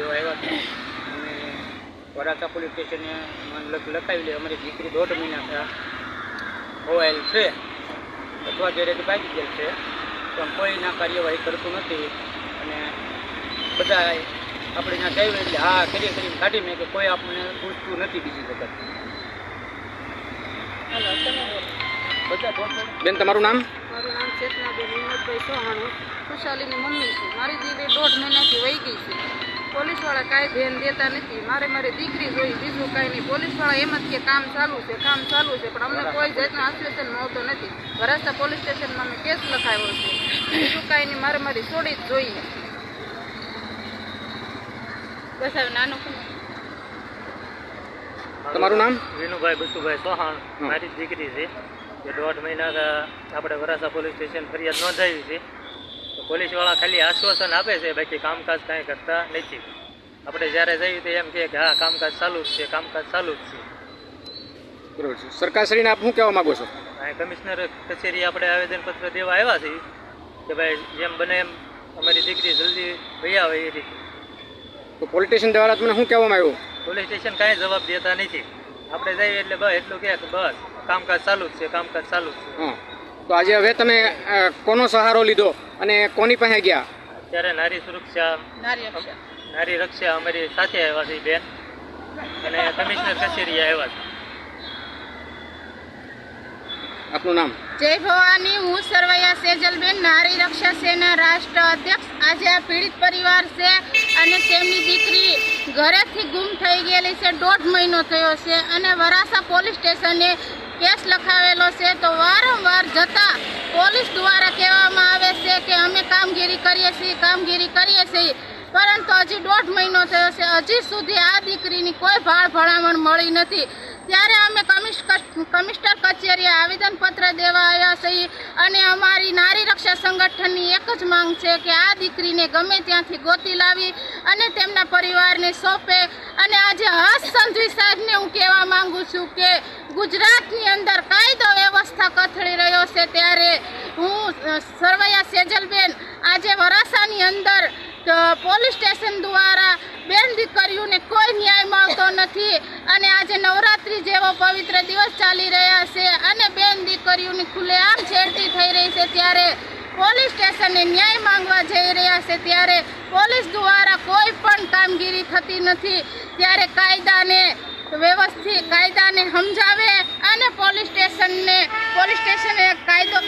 દેવા આવ્યા હતા. અને વરાછા પોલીસ સ્ટેશને લખાવી લે અમારી દીકરી દોઢ મહિના થયા. હોવાયેલ છે. અથવા જ્યારે ભાગી ગયેલ છે. પણ કોઈના કાર્યવાહી કરતું નથી. અને બધા આપણે ત્યાં કહ્યું એટલે હા કરી કરીને કાઢી મેં કે કોઈ આપણને પૂછતું નથી બીજી વખત. બધા બેન તમારું નામ? મારું નામ ચેતનાબેન હિંમતભાઈ સોહાણું ખુશાલીની મમ્મી છું. મારી દીકરી દોઢ મહિનાથી વહી ગઈ છે. પોલીસવાળા કાંઈ ધ્યાન દેતા નથી. મારે મારી દીકરી જોઈ બીજું કાંઈ નહીં. પોલીસવાળા એમ જ કે કામ ચાલુ છે કામ ચાલુ છે પણ અમને કોઈ જાતનું આશ્વાસન મળતો નથી. વરાસા પોલીસ સ્ટેશનમાં અમે કેસ લખાયો છે. બીજું કાંઈ નહીં. મારે મારી છોડી જ જોઈએ બસ હવે નાનું તમારું નામ? વિનુભાઈ બસુભાઈ ચૌહાણ. મારી દીકરી છે. જે દોઢ મહિના આપણે વરાસા પોલીસ સ્ટેશન ફરિયાદ નોંધાવી છે. તો પોલીસવાળા ખાલી આશ્વાસન આપે છે બાકી કામકાજ કાંઈ કરતા નથી. આપણે જ્યારે જઈએ તો એમ કહે કે હા કામકાજ ચાલુ જ છે કામકાજ ચાલુ જ છે. બરોબર છે. સરકારશ્રીને આપ શું કહેવા માંગો છો? અહીં કમિશનર કચેરી આપણે આવેદનપત્ર દેવા આવ્યા છીએ કે ભાઈ જેમ બને એમ અમારી દીકરી જલ્દી ભઈ આવે એ રીતે. તો પોલીસ સ્ટેશન દ્વારા તમને શું કહેવામાં આવ્યું? પોલીસ સ્ટેશન કાંઈ જવાબ દેતા નથી. આપણે જઈએ એટલે બસ એટલું કહે કે બસ કામકાજ ચાલુ જ છે કામકાજ ચાલુ જ છે. હા. તો આજે હવે તમે કોનો સહારો લીધો અને કોની પાસે ગયા? અત્યારે નારી સુરક્ષા નારી નારી રક્ષા અમારી સાથે આવ્યા છે બેન. અને કમિશનર કચેરી આવ્યા છે. આપનું નામ? જય ભવાની હું સરવૈયા સેજલબેન નારી રક્ષા સેના રાષ્ટ્ર અધ્યક્ષ. આજે આ પીડિત પરિવાર છે અને તેમની દીકરી ઘરેથી ગુમ થઈ ગયેલી છે દોઢ મહિનો થયો છે અને વરાસા પોલીસ સ્ટેશને કેસ લખાવેલો છે. તો વારંવાર જતા પોલીસ દ્વારા કહેવામાં આવે છે કે અમે કામગીરી કરીએ છીએ કામગીરી કરીએ છીએ. હજી દોઢ મહિનો થયો છે. હજી સુધી આ દીકરીની કોઈ ભાળ ભલામણ મળી નથી. ત્યારે અમે કમિશ- કમિશનર કચેરીએ આવેદનપત્ર દેવા આવ્યા છીએ અને અમારી નારી રક્ષા સંગઠનની એક જ માંગ છે કે આ દીકરીને ગમે ત્યાંથી ગોતી લાવી અને તેમના પરિવારને સોંપે. અને આજે હર્ષ સંઘવી સાહેબને હું કહેવા માંગુ છું કે ગુજરાતની અંદર કાયદો વ્યવસ્થા કથળી રહ્યો છે ત્યારે હું સરવૈયા સેજલબેન આજે વરાસાની અંદર પોલીસ સ્ટેશન દ્વારા બેન દીકરીઓને કોઈ ન્યાય મળતો નથી અને આજે નવરાત્રી જેવો પવિત્ર દિવસ ચાલી રહ્યા છે અને બેન દીકરીઓની ખુલ્લેઆમ છેડતી થઈ રહી છે ત્યારે પોલીસ સ્ટેશને ન્યાય માંગવા જઈ રહ્યા છે ત્યારે પોલીસ દ્વારા કોઈ પણ કામગીરી થતી નથી. ત્યારે કાયદાને વ્યવસ્થિત કાયદાને સમજાવે અને પોલીસ સ્ટેશનને, પોલીસ સ્ટેશને કાયદો